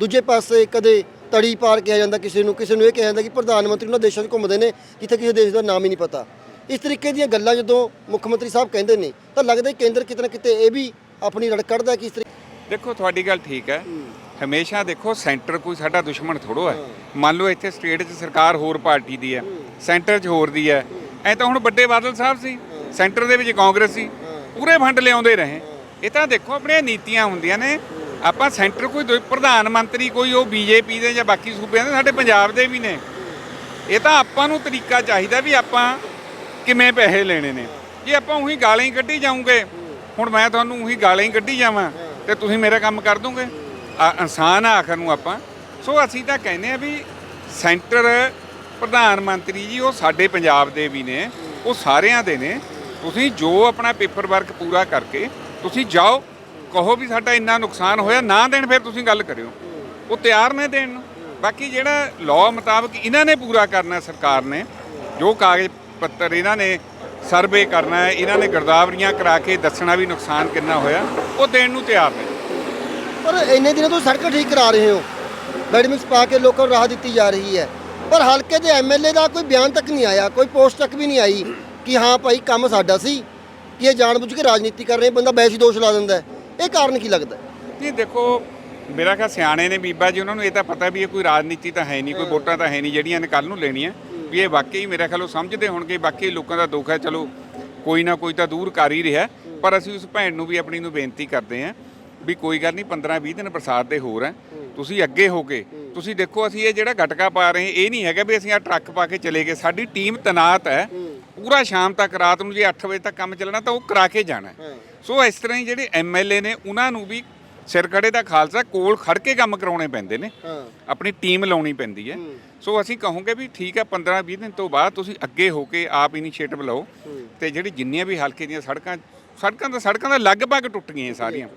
ਦੂਜੇ ਪਾਸੇ ਕਦੇ ਤੜੀ ਪਾਰ ਕਿਹਾ ਜਾਂਦਾ ਕਿਸੇ ਨੂੰ ਕਿਸੇ ਨੂੰ ਇਹ ਕਿਹਾ ਜਾਂਦਾ ਕਿ ਪ੍ਰਧਾਨ ਮੰਤਰੀ ਉਹਨਾਂ ਦੇਸ਼ਾਂ 'ਚ ਘੁੰਮਦੇ ਨੇ, ਜਿੱਥੇ ਕਿਸੇ ਦੇਸ਼ ਦਾ ਨਾਮ ਹੀ ਨਹੀਂ ਪਤਾ। ਇਸ ਤਰੀਕੇ ਦੀਆਂ ਗੱਲਾਂ ਜਦੋਂ ਮੁੱਖ ਮੰਤਰੀ ਸਾਹਿਬ ਕਹਿੰਦੇ ਨੇ ਤਾਂ ਲੱਗਦਾ ਕੇਂਦਰ ਕਿਤੇ ਨਾ ਕਿਤੇ ਇਹ ਵੀ ਆਪਣੀ ਰੜ ਕੱਢਦਾ ਕਿ ਇਸ ਤਰੀਕੇ ਦੇਖੋ ਤੁਹਾਡੀ ਗੱਲ ਠੀਕ ਹੈ। ਹਮੇਸ਼ਾ ਦੇਖੋ ਸੈਂਟਰ ਕੋਈ ਸਾਡਾ ਦੁਸ਼ਮਣ ਥੋੜੋ ਹੈ। ਮੰਨ ਲਓ ਇੱਥੇ ਸਟੇਟ 'ਚ ਸਰਕਾਰ ਹੋਰ ਪਾਰਟੀ ਦੀ ਹੈ ਸੈਂਟਰ 'ਚ ਹੋਰ ਦੀ ਹੈ। ਐ ਤਾਂ ਹੁਣ ਵੱਡੇ ਬਾਦਲ ਸਾਹਿਬ ਸੀ ਸੈਂਟਰ ਦੇ ਵਿੱਚ ਕਾਂਗਰਸ ਸੀ ਪੂਰੇ ਫੰਡ ਲਿਆਉਂਦੇ ਰਹੇ। ਇਹ ਤਾਂ ਦੇਖੋ ਆਪਣੀਆਂ ਨੀਤੀਆਂ ਹੁੰਦੀਆਂ ਨੇ। ਆਪਾਂ ਸੈਂਟਰ ਕੋਈ ਦੋ- ਪ੍ਰਧਾਨ ਮੰਤਰੀ ਕੋਈ ਉਹ ਬੀਜੇਪੀ ਦੇ ਜਾਂ ਬਾਕੀ ਸੂਬਿਆਂ ਦੇ ਸਾਡੇ ਪੰਜਾਬ ਦੇ ਵੀ ਨੇ। ਇਹ ਤਾਂ ਆਪਾਂ ਨੂੰ ਤਰੀਕਾ ਚਾਹੀਦਾ ਵੀ ਆਪਾਂ ਕਿਵੇਂ ਪੈਸੇ ਲੈਣੇ ਨੇ? ਜੇ ਆਪਾਂ ਉਹੀ ਗਾਲਾਂ ਹੀ ਕੱਢੀ ਜਾਉਂਗੇ ਹੁਣ ਮੈਂ ਤੁਹਾਨੂੰ ਉਹੀ ਗਾਲਾਂ ਹੀ ਕੱਢੀ ਜਾਵਾਂ, ਤੇ ਤੁਸੀਂ ਮੇਰਾ ਕੰਮ ਕਰ ਦੋਗੇ? ਇਨਸਾਨ ਆ ਆਖਰ ਨੂੰ ਆਪਾਂ। ਸੋ ਅਸੀਂ ਤਾਂ ਕਹਿੰਦੇ ਆ ਵੀ ਸੈਂਟਰ ਪ੍ਰਧਾਨ ਮੰਤਰੀ ਜੀ, ਉਹ ਸਾਡੇ ਪੰਜਾਬ ਦੇ ਵੀ ਨੇ, ਉਹ ਸਾਰਿਆਂ ਦੇ ਨੇ। ਤੁਸੀਂ ਜੋ ਆਪਣਾ ਪੇਪਰ ਵਰਕ ਪੂਰਾ ਕਰਕੇ ਤੁਸੀਂ ਜਾਓ, ਕਹੋ ਵੀ ਸਾਡਾ ਇੰਨਾ ਨੁਕਸਾਨ ਹੋਇਆ, ਨਾ ਦੇਣ ਫਿਰ ਤੁਸੀਂ ਗੱਲ ਕਰਿਓ। ਉਹ ਤਿਆਰ ਨੇ ਦੇਣ ਨੂੰ। ਬਾਕੀ ਜਿਹੜਾ ਲਾਅ ਮੁਤਾਬਕ ਇਹਨਾਂ ਨੇ ਪੂਰਾ ਕਰਨਾ ਸਰਕਾਰ ਨੇ, ਜੋ ਕਾਗਜ਼ ਪੱਤਰ ਇਹਨਾਂ ਨੇ ਸਰਵੇ ਕਰਨਾ ਹੈ ਇਹਨਾਂ ਨੇ ਗਰਦਾਵਰੀਆਂ ਕਰਾ ਕੇ ਦੱਸਣਾ ਵੀ ਨੁਕਸਾਨ ਕਿੰਨਾ ਹੋਇਆ ਉਹ ਦੇਣ ਨੂੰ ਤਿਆਰ ਨੇ। ਪਰ ਇੰਨੇ ਦਿਨਾਂ ਤੋਂ ਸੜਕਾਂ ਠੀਕ ਕਰਾ ਰਹੇ ਹੋ। ਬੈਡਮਿਕਸ ਪਾ ਕੇ ਲੋਕਾਂ ਨੂੰ ਰਾਹ ਦਿੱਤੀ ਜਾ ਰਹੀ ਹੈ। ਪਰ ਹਲਕੇ ਦੇ ਐਮਐਲਏ ਦਾ ਕੋਈ ਬਿਆਨ ਤੱਕ ਨਹੀਂ ਆਇਆ ਕੋਈ ਪੋਸਟ ਤੱਕ ਵੀ ਨਹੀਂ ਆਈ ਕਿ ਹਾਂ ਭਾਈ ਕੰਮ ਸਾਡਾ ਸੀ ਕਿ ਇਹ ਜਾਣਬੁੱਝ ਕੇ ਰਾਜਨੀਤੀ ਕਰ ਰਹੇ ਬੰਦਾ ਬੈਸੀ ਦੋਸ਼ ਲਾ ਦਿੰਦਾ ਇਹ ਕਾਰਨ ਕੀ ਲੱਗਦਾ? ਨਹੀਂ ਦੇਖੋ ਮੇਰਾ ਖਿਆਲ ਸਿਆਣੇ ਨੇ ਬੀਬਾ ਜੀ ਉਹਨਾਂ ਨੂੰ ਇਹ ਤਾਂ ਪਤਾ ਵੀ ਇਹ ਕੋਈ ਰਾਜਨੀਤੀ ਤਾਂ ਹੈ ਨਹੀਂ ਕੋਈ ਵੋਟਾਂ ਤਾਂ ਹੈ ਨਹੀਂ ਜਿਹੜੀਆਂ ਨੇ ਕੱਲ ਨੂੰ ਲੈਣੀਆਂ। ਵੀ ਇਹ ਵਾਕਈ ਮੇਰਾ ਖਿਆਲ ਸਮਝਦੇ ਹੋਣਗੇ ਬਾਕੀ ਲੋਕਾਂ ਦਾ ਦੁੱਖ ਹੈ ਚਲੋ ਕੋਈ ਨਾ ਕੋਈ ਤਾਂ ਦੂਰ ਕਰ ਹੀ ਰਿਹਾ ਪਰ ਅਸੀਂ ਉਸ ਭੈਣ ਨੂੰ ਵੀ ਆਪਣੀ ਨੂੰ ਬੇਨਤੀ ਕਰਦੇ ਹਾਂ ਵੀ ਕੋਈ ਗੱਲ ਨਹੀਂ 15 20 ਦਿਨ ਬਰਸਾਤ ਦੇ ਹੋਰ ਹੈ। ਤੁਸੀਂ ਅੱਗੇ ਹੋ ਕੇ ਤੁਸੀਂ ਦੇਖੋ ਅਸੀਂ ਇਹ ਜਿਹੜਾ ਗਟਕਾ ਪਾ ਰਹੇ ਇਹ ਨਹੀਂ ਹੈਗਾ ਵੀ ਅਸੀਂ ਆ ਟਰੱਕ ਪਾ ਕੇ ਚਲੇ ਗਏ। ਸਾਡੀ ਟੀਮ ਤਨਾਤ ਹੈ ਪੂਰਾ ਸ਼ਾਮ ਤੱਕ ਰਾਤ ਨੂੰ ਜੇ 8 ਵਜੇ ਤੱਕ ਕੰਮ ਚੱਲਣਾ ਤਾਂ ਉਹ ਕਰਾ ਕੇ ਜਾਣਾ। ਸੋ ਇਸ ਤਰ੍ਹਾਂ ਹੀ ਜਿਹੜੇ ਐਮਐਲਏ ਨੇ ਉਹਨਾਂ ਨੂੰ ਵੀ ਸਿਰਕੜੇ ਦਾ ਖਾਲਸਾ ਕੋਲ ਖੜ ਕੇ ਕੰਮ ਕਰਾਉਣੇ ਪੈਂਦੇ ਨੇ। ਆਪਣੀ ਟੀਮ ਲਾਉਣੀ ਪੈਂਦੀ ਹੈ। ਸੋ ਅਸੀਂ ਕਹੋਗੇ ਵੀ ਠੀਕ ਹੈ 15 20 ਦਿਨ ਤੋਂ ਬਾਅਦ ਤੁਸੀਂ ਅੱਗੇ ਹੋ ਕੇ ਆਪ ਇਨੀਸ਼ੀਏਟਿਵ ਲਓ। ਤੇ ਜਿਹੜੀ ਜਿੰਨੀਆਂ ਵੀ ਹਲਕੇ ਦੀਆਂ ਸੜਕਾਂ ਸੜਕਾਂ ਤਾਂ ਸੜਕਾਂ ਦਾ ਲਗਭਗ ਟੁੱਟ ਗਈਆਂ ਸਾਰੀਆਂ।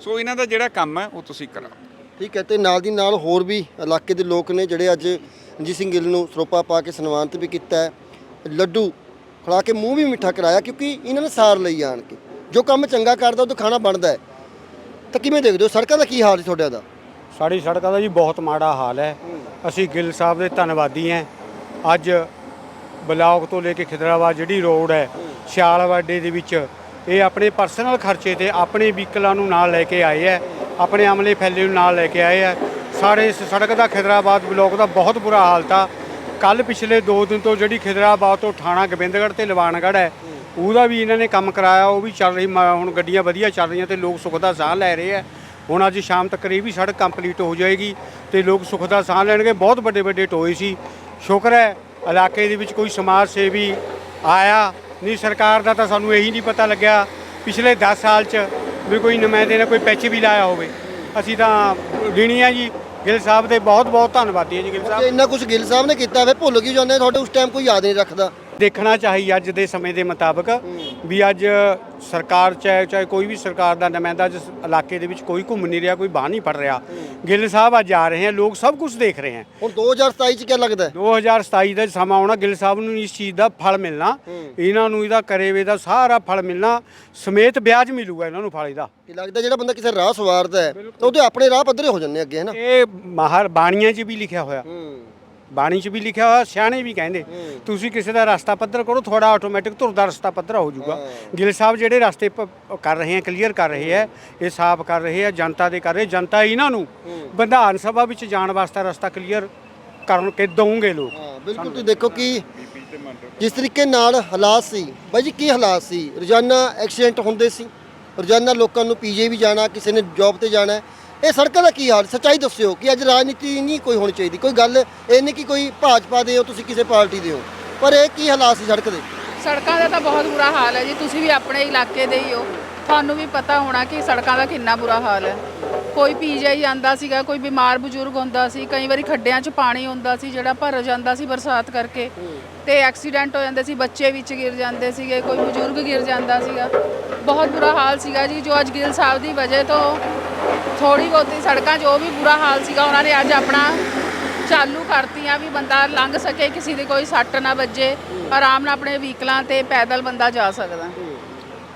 ਸੋ ਇਹਨਾਂ ਦਾ ਜਿਹੜਾ ਕੰਮ ਹੈ ਉਹ ਤੁਸੀਂ ਕਰਾਓ। ਠੀਕ ਹੈ ਤੇ ਨਾਲ ਦੀ ਨਾਲ ਹੋਰ ਵੀ ਇਲਾਕੇ ਦੇ ਲੋਕ ਨੇ ਜਿਹੜੇ ਅੱਜ ਰਣਜੀਤ ਸਿੰਘ ਗਿੱਲ ਨੂੰ ਸਰੋਪਾ ਪਾ ਕੇ ਸਨਮਾਨਿਤ ਵੀ ਕੀਤਾ ਹੈ। ਲੱਡੂ ਖਿਲਾ ਕੇ ਮੂੰਹ ਵੀ ਮਿੱਠਾ ਕਰਾਇਆ ਕਿਉਂਕਿ ਇਹਨਾਂ ਨੇ ਸਾਰ ਲਈ ਆਣ ਕੇ। ਜੋ ਕੰਮ ਚੰਗਾ ਕਰਦਾ ਉਹ ਤੋਂ ਖਾਣਾ ਬਣਦਾ ਹੈ। ਤਾਂ ਕਿਵੇਂ ਦੇਖਦੇ ਹੋ? ਸੜਕਾਂ ਦਾ ਕੀ ਹਾਲ ਸੀ ਤੁਹਾਡੇ ਦਾ? ਸਾਡੀ ਸੜਕਾਂ ਦਾ ਜੀ ਬਹੁਤ ਮਾੜਾ ਹਾਲ ਹੈ। ਅਸੀਂ ਗਿੱਲ ਸਾਹਿਬ ਦੇ ਧੰਨਵਾਦੀ ਹਾਂ। ਅੱਜ ਬਲਾਕ ਤੋਂ ਲੈ ਕੇ ਖਿਦਰਾਬਾਦ ਜਿਹੜੀ ਰੋਡ ਹੈ ਸਿਆਲਵਾਡੇ ਦੇ ਵਿੱਚ ਇਹ ਆਪਣੇ ਪਰਸਨਲ ਖਰਚੇ ਤੇ ਆਪਣੇ ਵਹੀਕਲਾਂ ਨੂੰ ਨਾਲ ਲੈ ਕੇ ਆਏ ਹੈ। ਆਪਣੇ ਅਮਲੇ ਫੈਲੇ ਨੂੰ ਨਾਲ ਲੈ ਕੇ ਆਏ ਹੈ। ਸਾਰੇ ਇਸ ਸੜਕ ਦਾ ਖਿਦਰਾਬਾਦ ਬਲਾਕ ਦਾ ਬਹੁਤ ਬੁਰਾ ਹਾਲ ਤਾ ਕੱਲ ਪਿਛਲੇ 2 ਦਿਨ ਤੋਂ ਜਿਹੜੀ ਖਿਦਰਾਬਾਦ ਤੋਂ ਥਾਣਾ ਗੋਬਿੰਦਗੜ੍ਹ ਤੇ ਲਵਾਨਗੜ੍ਹ ਹੈ। ਉਹਦਾ ਵੀ ਇਹਨਾਂ ਨੇ ਕੰਮ ਕਰਾਇਆ, ਉਹ ਵੀ ਚੱਲ ਰਹੀ, ਮ- ਹੁਣ ਗੱਡੀਆਂ ਵਧੀਆ ਚੱਲ ਰਹੀਆਂ ਤੇ ਲੋਕ ਸੁੱਖ ਦਾ ਸਾਹ ਲੈ ਰਹੇ ਹੈ ਹੁਣ ਅੱਜ ਸ਼ਾਮ ਤੱਕ ਇਹ ਵੀ ਸੜਕ ਕੰਪਲੀਟ ਹੋ ਜਾਏਗੀ ਤੇ ਲੋਕ ਸੁੱਖ ਦਾ ਸਾਹ ਲੈਣਗੇ। ਬਹੁਤ ਵੱਡੇ ਵੱਡੇ ਟੋਏ ਸੀ। ਸ਼ੁਕਰ ਹੈ, ਇਲਾਕੇ ਦੇ ਵਿੱਚ ਕੋਈ ਸਮਾਜ ਸੇਵੀ ਆਇਆ ਨਹੀਂ। ਸਰਕਾਰ ਦਾ ਤਾਂ ਸਾਨੂੰ ਇਹੀ ਨਹੀਂ ਪਤਾ ਲੱਗਿਆ ਪਿਛਲੇ 10 ਸਾਲ 'ਚ ਵੀ ਕੋਈ ਨੁਮਾਇੰਦੇ ਨੇ ਕੋਈ ਪੈਚ ਵੀ ਲਾਇਆ ਹੋਵੇ। ਅਸੀਂ ਤਾਂ ਗਿਣੀ ਆ ਜੀ, ਗਿੱਲ ਸਾਹਿਬ ਦੇ ਬਹੁਤ ਬਹੁਤ ਧੰਨਵਾਦੀ ਹਾਂ ਜੀ, ਗਿੱਲ ਸਾਹਿਬ ਜੇ ਇੰਨਾ ਕੁਝ ਗਿੱਲ ਸਾਹਿਬ ਨੇ ਕੀਤਾ ਵੇ ਭੁੱਲ ਕਿਉਂ ਜਾਂਦੇ ਤੁਹਾਡੇ ਉਸ ਟਾਈਮ ਕੋਈ ਯਾਦ ਨਹੀਂ ਰੱਖਦਾ। ਦੇਖਣਾ ਚਾਹੀਏ ਅੱਜ ਦੇ ਸਮੇਂ ਦੇ ਮੁਤਾਬਕ ਵੀ ਅੱਜ ਸਰਕਾਰ ਚਾਹੇ ਚਾਹੇ ਕੋਈ ਵੀ ਸਰਕਾਰ ਦਾ ਨੁਮਾਇੰਦਾ ਜਿਸ ਇਲਾਕੇ ਦੇ ਵਿੱਚ ਕੋਈ ਘੁੰਮ ਨਹੀਂ ਰਿਹਾ ਕੋਈ ਬਾਹ ਨਹੀਂ ਫੜ ਰਿਹਾ। ਗਿੱਲ ਸਾਹਿਬ ਅੱਜ ਆ ਰਹੇ ਹਨ ਲੋਕ ਸਭ ਕੁਝ ਦੇਖ ਰਹੇ ਹਨ ਹੁਣ 2027 ਚ ਕੀ ਲੱਗਦਾ ਹੈ? 2027 ਦਾ ਸਮਾਂ ਆਉਣਾ ਗਿੱਲ ਸਾਹਿਬ ਨੂੰ ਇਸ ਚੀਜ਼ ਦਾ ਫਲ ਮਿਲਣਾ। ਇਹਨਾਂ ਨੂੰ ਇਹਦਾ ਕਰੇ ਵੇ ਦਾ ਸਾਰਾ ਫਲ ਮਿਲਣਾ। ਸਮੇਤ ਵਿਆਜ ਮਿਲੂਗਾ ਇਹਨਾਂ ਨੂੰ ਫਲ ਇਹਦਾ। ਕੀ ਲੱਗਦਾ ਜਿਹੜਾ ਬੰਦਾ ਕਿਸੇ ਰਾਹ ਸਵਾਰਦਾ ਹੈ ਉਹਦੇ ਆਪਣੇ ਰਾਹ ਪੱਧਰੇ ਹੋ ਜਾਂਦੇ ਅੱਗੇ ਹੈ ਨਾ? ਇਹ ਮਾਹਰ ਬਾਣੀਆਂ 'ਚ ਵੀ ਲਿਖਿਆ ਹੋਇਆ। ਬਾਣੀ 'ਚ ਵੀ ਲਿਖਿਆ ਹੋਇਆ ਸਿਆਣੇ ਵੀ ਕਹਿੰਦੇ ਤੁਸੀਂ ਕਿਸੇ ਦਾ ਰਸਤਾ ਪੱਧਰ ਕਰੋ ਤੁਹਾਡਾ ਆਟੋਮੈਟਿਕ ਧੁਰ ਦਾ ਰਸਤਾ ਪੱਧਰਾ ਹੋ ਜਾਊਗਾ। ਗਿੱਲ ਸਾਹਿਬ ਜਿਹੜੇ ਰਸਤੇ ਕਰ ਰਹੇ ਹੈ ਕਲੀਅਰ ਕਰ ਰਹੇ ਹੈ ਇਹ ਸਾਫ਼ ਕਰ ਰਹੇ ਹੈ ਜਨਤਾ ਦੇ ਕਰ ਰਹੇ ਜਨਤਾ ਇਹਨਾਂ ਨੂੰ ਵਿਧਾਨ ਸਭਾ ਵਿੱਚ ਜਾਣ ਵਾਸਤੇ ਰਸਤਾ ਕਲੀਅਰ ਕਰਨ ਕੇ ਦਊਂਗੇ ਲੋਕ। ਬਿਲਕੁਲ ਤੁਸੀਂ ਦੇਖੋ ਕਿ ਜਿਸ ਤਰੀਕੇ ਨਾਲ ਹਾਲਾਤ ਸੀ ਬਾਈ ਜੀ ਕੀ ਹਾਲਾਤ ਸੀ? ਰੋਜ਼ਾਨਾ ਐਕਸੀਡੈਂਟ ਹੁੰਦੇ ਸੀ ਰੋਜ਼ਾਨਾ ਲੋਕਾਂ ਨੂੰ ਪੀਜੇ ਵੀ ਜਾਣਾ ਕਿਸੇ ਨੇ ਜੌਬ ਤੇ ਜਾਣਾ। ਇਹ ਸੜਕਾਂ ਦਾ ਕੀ ਹਾਲ? ਸੱਚਾਈ ਦੱਸਿਓ ਕਿ ਅੱਜ ਰਾਜਨੀਤੀ ਨਹੀਂ ਕੋਈ ਹੋਣੀ ਚਾਹੀਦੀ। ਕੋਈ ਗੱਲ ਇਹ ਨਹੀਂ ਕਿ ਕੋਈ ਭਾਜਪਾ ਦੇ ਹੋ, ਤੁਸੀਂ ਕਿਸੇ ਪਾਰਟੀ ਦੇ ਹੋ। ਪਰ ਇਹ ਕੀ ਹਾਲਾਤ ਸੀ ਸੜਕ ਦੇ? ਸੜਕਾਂ ਦਾ ਤਾਂ ਬਹੁਤ ਬੁਰਾ ਹਾਲ ਹੈ ਜੀ। ਤੁਸੀਂ ਵੀ ਆਪਣੇ ਇਲਾਕੇ ਦੇ ਹੀ ਹੋ। ਤੁਹਾਨੂੰ ਵੀ ਪਤਾ ਹੋਣਾ ਕਿ ਸੜਕਾਂ ਦਾ ਕਿੰਨਾ ਬੁਰਾ ਹਾਲ ਹੈ। ਕੋਈ ਪੀਜੀਆਈ ਆਂਦਾ ਸੀਗਾ, ਕੋਈ ਬਿਮਾਰ ਬਜ਼ੁਰਗ ਹੁੰਦਾ ਸੀ, ਕਈ ਵਾਰੀ ਖੱਡਿਆਂ 'ਚ ਪਾਣੀ ਹੁੰਦਾ ਸੀ, ਜਿਹੜਾ ਭਰ ਜਾਂਦਾ ਸੀ ਬਰਸਾਤ ਕਰਕੇ। ਤੇ ਐਕਸੀਡੈਂਟ ਹੋ ਜਾਂਦੇ ਸੀ, ਬੱਚੇ ਵਿੱਚ ਗਿਰ ਜਾਂਦੇ ਸੀਗੇ, ਕੋਈ ਬਜ਼ੁਰਗ ਗਿਰ ਜਾਂਦਾ ਸੀਗਾ। ਬਹੁਤ ਬੁਰਾ ਹਾਲ ਸੀਗਾ ਜੀ, ਜੋ ਅੱਜ ਗਿੱਲ ਸਾਹਿਬ ਦੀ ਵਜ੍ਹਾ ਤੋਂ ਥੋੜੀ ਬਹੁਤੀ ਸੜਕਾਂ, ਜੋ ਵੀ ਬੁਰਾ ਹਾਲ ਸੀਗਾ, ਉਹਨਾਂ ਨੇ ਅੱਜ ਆਪਣਾ ਚਾਲੂ ਕਰਤੀਆਂ ਵੀ ਬੰਦਾ ਲੰਘ ਸਕੇ, ਕਿਸੇ ਦੀ ਕੋਈ ਸੱਟ ਨਾ ਵੱਜੇ, ਆਰਾਮ ਨਾਲ ਆਪਣੇ ਵਹੀਕਲਾਂ ਤੇ ਪੈਦਲ ਬੰਦਾ ਜਾ ਸਕਦਾ।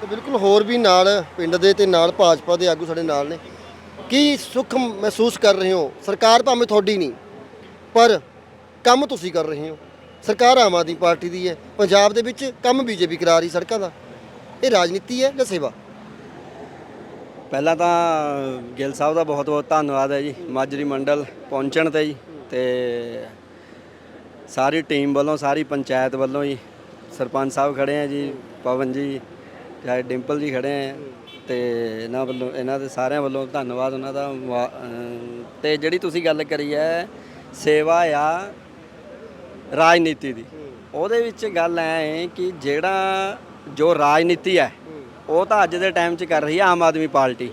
ਤੇ ਬਿਲਕੁਲ ਹੋਰ ਵੀ ਨਾਲ ਪਿੰਡ ਦੇ ਤੇ ਨਾਲ ਭਾਜਪਾ ਦੇ ਆਗੂ ਸਾਡੇ ਨਾਲ ਨੇ। ਕੀ ਸੁੱਖ ਮਹਿਸੂਸ ਕਰ ਰਹੇ ਹੋ? ਸਰਕਾਰ ਭਾਵੇਂ ਤੁਹਾਡੀ ਨਹੀਂ, ਪਰ ਕੰਮ ਤੁਸੀਂ ਕਰ ਰਹੇ ਹੋ। ਸਰਕਾਰ ਆਮ ਆਦਮੀ ਪਾਰਟੀ ਦੀ ਹੈ। ਪੰਜਾਬ ਦੇ ਵਿੱਚ ਕੰਮ ਬੀਜੇਪੀ ਕਰਾ ਰਹੀ ਸੜਕਾਂ ਦਾ। ਇਹ ਰਾਜਨੀਤੀ ਹੈ ਜਾਂ ਸੇਵਾ? ਪਹਿਲਾਂ ਤਾਂ ਗਿੱਲ ਸਾਹਿਬ ਦਾ ਬਹੁਤ ਬਹੁਤ ਧੰਨਵਾਦ ਹੈ ਜੀ, ਮਾਜਰੀ ਮੰਡਲ ਪਹੁੰਚਣ ਤੇ ਜੀ ਤੇ ਸਾਰੀ ਟੀਮ ਵੱਲੋਂ, ਸਾਰੀ ਪੰਚਾਇਤ ਵੱਲੋਂ ਜੀ, ਸਰਪੰਚ ਸਾਹਿਬ ਖੜੇ ਆ ਜੀ, ਪਵਨ ਜੀ, ਚਾਹੇ ਡਿੰਪਲ ਜੀ ਖੜੇ ਆ ਤੇ ਇਹਨਾਂ ਵੱਲੋਂ, ਇਹਨਾਂ ਦੇ ਸਾਰਿਆਂ ਵੱਲੋਂ ਧੰਨਵਾਦ ਉਹਨਾਂ ਦਾ, ਵਾ- ਤੇ ਜਿਹੜੀ ਤੁਸੀਂ ਗੱਲ ਕਰੀ ਹੈ ਸੇਵਾ ਆ ਰਾਜਨੀਤੀ ਦੀ, ਉਹਦੇ ਵਿੱਚ ਗੱਲ ਐ ਹੈ ਕਿ ਜਿਹੜਾ ਜੋ ਰਾਜਨੀਤੀ ਹੈ ਉਹ ਤਾਂ ਅੱਜ ਦੇ ਟਾਈਮ 'ਚ ਕਰ ਰਹੀ ਹੈ ਆਮ ਆਦਮੀ ਪਾਰਟੀ।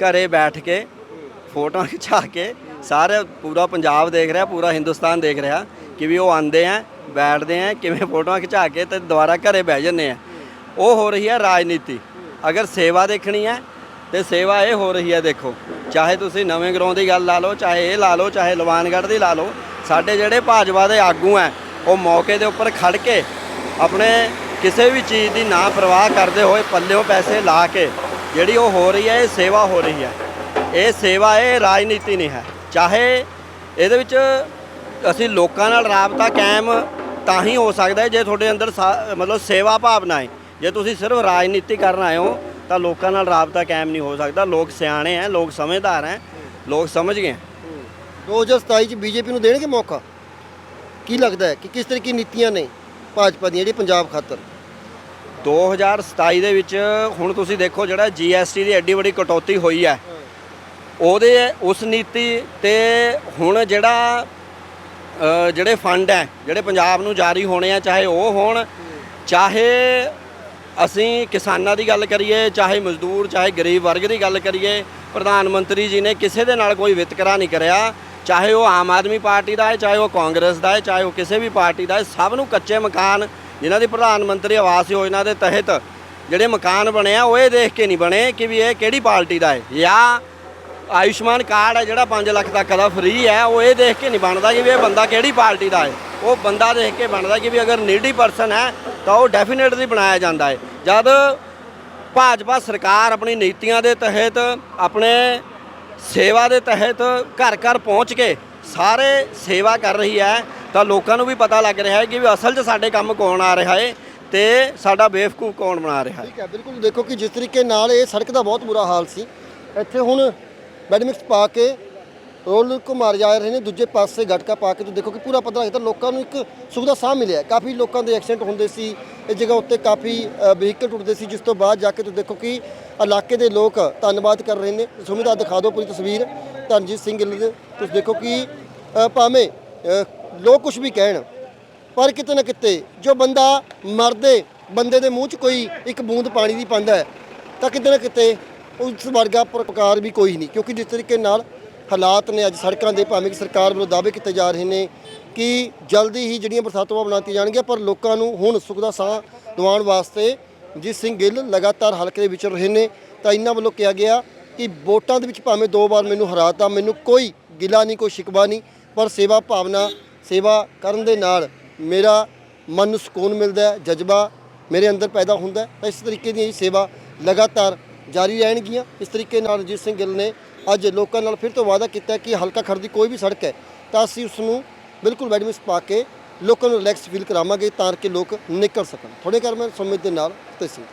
ਘਰੇ ਬੈਠ ਕੇ ਫੋਟੋਆਂ ਖਿਚਾ ਕੇ ਸਾਰੇ ਪੂਰਾ ਪੰਜਾਬ ਦੇਖ ਰਿਹਾ, ਪੂਰਾ ਹਿੰਦੁਸਤਾਨ ਦੇਖ ਰਿਹਾ ਕਿ ਵੀ ਉਹ ਆਂਦੇ ਆ, ਬੈਠਦੇ ਆ, ਕਿਵੇਂ ਫੋਟੋਆਂ ਖਿਚਾ ਕੇ ਤੇ ਦੁਬਾਰਾ ਘਰੇ ਬਹਿ ਜੰਨੇ ਆ। ਉਹ ਹੋ ਰਹੀ ਹੈ ਰਾਜਨੀਤੀ। ਅਗਰ ਸੇਵਾ ਦੇਖਣੀ ਹੈ ਤੇ ਸੇਵਾ ਇਹ ਹੋ ਰਹੀ ਹੈ ਦੇਖੋ, ਚਾਹੇ ਤੁਸੀਂ ਨਵੇਂ ਗਰਾਉਂ ਦੀ ਗੱਲ ਲਾ ਲਓ, ਚਾਹੇ ਇਹ ਲਾ ਲਓ, ਚਾਹੇ ਲਵਾਨਗੜ੍ਹ ਦੀ ਲਾ ਲਓ, ਸਾਡੇ ਜਿਹੜੇ ਭਾਜਪਾ ਦੇ ਆਗੂ ਆ, ਉਹ ਮੌਕੇ ਦੇ ਉੱਪਰ ਖੜ ਕੇ ਆਪਣੇ ਕਿਸੇ ਵੀ ਚੀਜ਼ ਦੀ ਨਾ ਪਰਵਾਹ ਕਰਦੇ ਹੋਏ ਪੱਲਿਓ ਪੈਸੇ ਲਾ ਕੇ ਜਿਹੜੀ ਉਹ ਹੋ ਰਹੀ ਹੈ, ਇਹ ਸੇਵਾ ਹੋ ਰਹੀ ਹੈ। ਇਹ ਸੇਵਾ, ਇਹ ਰਾਜਨੀਤੀ ਨਹੀਂ ਹੈ। ਚਾਹੇ ਇਹਦੇ ਵਿੱਚ ਅਸੀਂ ਲੋਕਾਂ ਨਾਲ ਰਾਬਤਾ ਕਾਇਮ ਤਾਂ ਹੀ ਹੋ ਸਕਦਾ ਹੈ ਜੇ ਤੁਹਾਡੇ ਅੰਦਰ ਸਾ- ਮਤਲਬ ਸੇਵਾ ਭਾਵਨਾ ਹੈ। ਜੇ ਤੁਸੀਂ ਸਿਰਫ ਰਾਜਨੀਤੀ ਕਰਨ ਆਏ ਹੋ, ਤਾਂ ਲੋਕਾਂ ਨਾਲ ਰਾਬਤਾ ਕਾਇਮ ਨਹੀਂ ਹੋ ਸਕਦਾ। ਲੋਕ ਸਿਆਣੇ ਹੈ, ਲੋਕ ਸਮਝਦਾਰ ਹੈ, ਲੋਕ ਸਮਝ ਗਏ ਹੈ। 2027 ਚ ਬੀਜੇਪੀ ਨੂੰ ਦੇਣਗੇ ਮੌਕਾ? ਕੀ ਲੱਗਦਾ ਹੈ ਕਿ ਕਿਸ ਤਰ੍ਹਾਂ ਕੀ ਨੀਤੀਆਂ ਨੇ? ਭਾਜਪਾ ਦੀਆਂ ਜਿਹੜੀ ਪੰਜਾਬ ਖਾਤਰ। 2027 ਦੇ ਵਿੱਚ ਹੁਣ ਤੁਸੀਂ ਦੇਖੋ ਜਿਹੜਾ GST ਦੀ ਐਡੀ ਵੱਡੀ ਕਟੌਤੀ ਹੋਈ ਹੈ। ਉਹਦੇ ਉਸ ਨੀਤੀ ਤੇ ਹੁਣ ਜਿਹੜਾ ਜਿਹੜੇ ਫੰਡ ਹੈ ਜਿਹੜੇ ਪੰਜਾਬ ਨੂੰ ਜਾਰੀ ਹੋਣੇ ਆ ਚਾਹੇ ਉਹ ਹੋਣ ਚਾਹੇ ਅਸੀਂ ਕਿਸਾਨਾਂ ਦੀ ਗੱਲ ਕਰੀਏ ਚਾਹੇ ਮਜ਼ਦੂਰ ਚਾਹੇ ਗਰੀਬ ਵਰਗ ਦੀ ਗੱਲ ਕਰੀਏ ਪ੍ਰਧਾਨ ਮੰਤਰੀ ਜੀ ਨੇ ਕਿਸੇ ਦੇ ਨਾਲ ਕੋਈ ਵਿਤਕਰਾ ਨਹੀਂ ਕਰਿਆ। ਚਾਹੇ ਉਹ ਆਮ ਆਦਮੀ ਪਾਰਟੀ ਦਾ ਹੈ, ਚਾਹੇ ਉਹ ਕਾਂਗਰਸ ਦਾ ਹੈ, ਚਾਹੇ ਉਹ ਕਿਸੇ ਵੀ ਪਾਰਟੀ ਦਾ ਹੈ, ਸਭ ਨੂੰ ਕੱਚੇ ਮਕਾਨ ਜਿਨ੍ਹਾਂ ਦੀ ਪ੍ਰਧਾਨ ਮੰਤਰੀ ਆਵਾਸ ਯੋਜਨਾ ਦੇ ਤਹਿਤ ਜਿਹੜੇ ਮਕਾਨ ਬਣੇ ਆ, ਉਹ ਇਹ ਦੇਖ ਕੇ ਨਹੀਂ ਬਣੇ ਕਿ ਵੀ ਇਹ ਕਿਹੜੀ ਪਾਰਟੀ ਦਾ ਹੈ। ਜਾਂ ਆਯੁਸ਼ਮਾਨ ਕਾਰਡ ਹੈ ਜਿਹੜਾ 5 ਲੱਖ ਤੱਕ ਦਾ ਫ੍ਰੀ ਹੈ, ਉਹ ਇਹ ਦੇਖ ਕੇ ਨਹੀਂ ਬਣਦਾ ਕਿ ਵੀ ਇਹ ਬੰਦਾ ਕਿਹੜੀ ਪਾਰਟੀ ਦਾ ਹੈ। ਉਹ ਬੰਦਾ ਦੇਖ ਕੇ ਬਣਦਾ ਕਿ ਵੀ ਅਗਰ ਨੀਡੀ ਪਰਸਨ ਹੈ, ਤਾਂ ਉਹ ਡੈਫੀਨੇਟਲੀ ਬਣਾਇਆ ਜਾਂਦਾ ਹੈ। ਜਦ ਭਾਜਪਾ ਸਰਕਾਰ ਆਪਣੀ ਨੀਤੀਆਂ ਦੇ ਤਹਿਤ ਆਪਣੇ ਸੇਵਾ ਦੇ ਤਹਿਤ ਘਰ ਘਰ ਪਹੁੰਚ ਕੇ ਸਾਰੇ ਸੇਵਾ ਕਰ ਰਹੀ ਹੈ, ਤਾਂ ਲੋਕਾਂ ਨੂੰ ਵੀ ਪਤਾ ਲੱਗ ਰਿਹਾ ਹੈ ਕਿ ਵੀ ਅਸਲ 'ਚ ਸਾਡੇ ਕੰਮ ਕੌਣ ਆ ਰਿਹਾ ਹੈ ਤੇ ਸਾਡਾ ਬੇਵਕੂਫ ਕੌਣ ਬਣਾ ਰਿਹਾ ਹੈ। ਠੀਕ ਹੈ, ਬਿਲਕੁਲ ਦੇਖੋ ਕਿ ਜਿਸ ਤਰੀਕੇ ਨਾਲ ਇਹ ਸੜਕ ਦਾ ਬਹੁਤ ਬੁਰਾ ਹਾਲ ਸੀ, ਇੱਥੇ ਹੁਣ ਬੈਡਮਿਕਸ ਪਾ ਕੇ ਰੋਲ ਘੁਮਾਰ ਜਾ ਰਹੇ ਨੇ, ਦੂਜੇ ਪਾਸੇ ਗਟਕਾ ਪਾ ਕੇ ਤੁਸੀਂ ਦੇਖੋ ਕਿ ਪੂਰਾ ਪਤਾ ਲੱਗਦਾ ਲੋਕਾਂ ਨੂੰ ਇੱਕ ਸੁਵਿਧਾ ਸਾਹ ਮਿਲਿਆ। ਕਾਫੀ ਲੋਕਾਂ ਦੇ ਐਕਸੀਡੈਂਟ ਹੁੰਦੇ ਸੀ ਇਸ ਜਗ੍ਹਾ ਉੱਤੇ ਕਾਫੀ ਵਹੀਕਲ ਟੁੱਟਦੇ ਸੀ, ਜਿਸ ਤੋਂ ਬਾਅਦ ਜਾ ਕੇ ਤੁਸੀਂ ਦੇਖੋ ਕਿ ਇਲਾਕੇ ਦੇ ਲੋਕ ਧੰਨਵਾਦ ਕਰ ਰਹੇ ਨੇ। ਸੁਵਿਧਾ ਦਿਖਾ ਦਿਓ ਪੂਰੀ ਤਸਵੀਰ। ਧਨਜੀਤ ਸਿੰਘ ਗਿੱਲ ਦੇ, ਤੁਸੀਂ ਦੇਖੋ ਕਿ ਭਾਵੇਂ ਲੋਕ ਕੁਝ ਵੀ ਕਹਿਣ, ਪਰ ਕਿਤੇ ਨਾ ਕਿਤੇ ਜੋ ਬੰਦਾ ਮਰਦੇ, ਬੰਦੇ ਦੇ ਮੂੰਹ 'ਚ ਕੋਈ ਇੱਕ ਬੂੰਦ ਪਾਣੀ ਦੀ ਪਾਉਂਦਾ ਹੈ, ਤਾਂ ਕਿਤੇ ਨਾ ਕਿਤੇ ਉਸ ਵਰਗਾ ਪ੍ਰਕਾਰ ਵੀ ਕੋਈ ਨਹੀਂ। ਕਿਉਂਕਿ ਜਿਸ ਤਰੀਕੇ ਨਾਲ ਹਾਲਾਤ ਨੇ ਅੱਜ ਸੜਕਾਂ ਦੇ ਭਾਵੇਂ ਕਿ ਸਰਕਾਰ ਵੱਲੋਂ ਦਾਅਵੇ ਕੀਤੇ ਜਾ ਰਹੇ ਨੇ ਕਿ ਜਲਦੀ ਹੀ ਜਿਹੜੀਆਂ ਬਰਸਾਤਾਂ ਬਣਾਤੀਆਂ ਜਾਣਗੀਆਂ, ਪਰ ਲੋਕਾਂ ਨੂੰ ਹੁਣ ਸੁੱਖ ਦਾ ਸਾਹ ਦਿਵਾਉਣ ਵਾਸਤੇ ਜੀਤ ਸਿੰਘ ਗਿੱਲ ਲਗਾਤਾਰ ਹਲਕੇ ਦੇ ਵਿੱਚ ਰਹੇ ਨੇ। ਤਾਂ ਇਹਨਾਂ ਵੱਲੋਂ ਕਿਹਾ ਗਿਆ ਕਿ ਵੋਟਾਂ ਦੇ ਵਿੱਚ ਭਾਵੇਂ ਦੋ ਵਾਰ ਮੈਨੂੰ ਹਰਾਤਾ, ਮੈਨੂੰ ਕੋਈ ਗਿਲਾ ਨਹੀਂ, ਕੋਈ ਸ਼ਿਕਵਾ ਨਹੀਂ, ਪਰ ਸੇਵਾ ਭਾਵਨਾ, ਸੇਵਾ ਕਰਨ ਦੇ ਨਾਲ ਮੇਰਾ ਮਨ ਨੂੰ ਸਕੂਨ ਮਿਲਦਾ ਹੈ, ਜਜ਼ਬਾ ਮੇਰੇ ਅੰਦਰ ਪੈਦਾ ਹੁੰਦਾ ਹੈ। ਤਾਂ ਇਸ ਤਰੀਕੇ ਦੀ ਸੇਵਾ ਲਗਾਤਾਰ ਜਾਰੀ ਰਹਿਣਗੀਆਂ। ਇਸ ਤਰੀਕੇ ਨਾਲ ਰਣਜੀਤ ਸਿੰਘ ਗਿੱਲ ਨੇ ਅੱਜ ਲੋਕਾਂ ਨਾਲ ਫਿਰ ਤੋਂ ਵਾਅਦਾ ਕੀਤਾ ਕਿ ਹਲਕਾ ਖੜ ਦੀ ਕੋਈ ਵੀ ਸੜਕ ਹੈ, ਤਾਂ ਅਸੀਂ ਉਸ ਨੂੰ ਬਿਲਕੁਲ ਵੈਡਮਿਸ ਪਾ ਕੇ ਲੋਕਾਂ ਨੂੰ ਰਿਲੈਕਸ ਫੀਲ ਕਰਾਵਾਂਗੇ ਤਾਂ ਕਿ ਲੋਕ ਨਿਕਲ ਸਕਣ। ਥੋੜੇ ਕਰ ਮੈਂ ਸੁਮਿਤ ਦੇ ਨਾਲ ਤੇ ਸਿੰਘ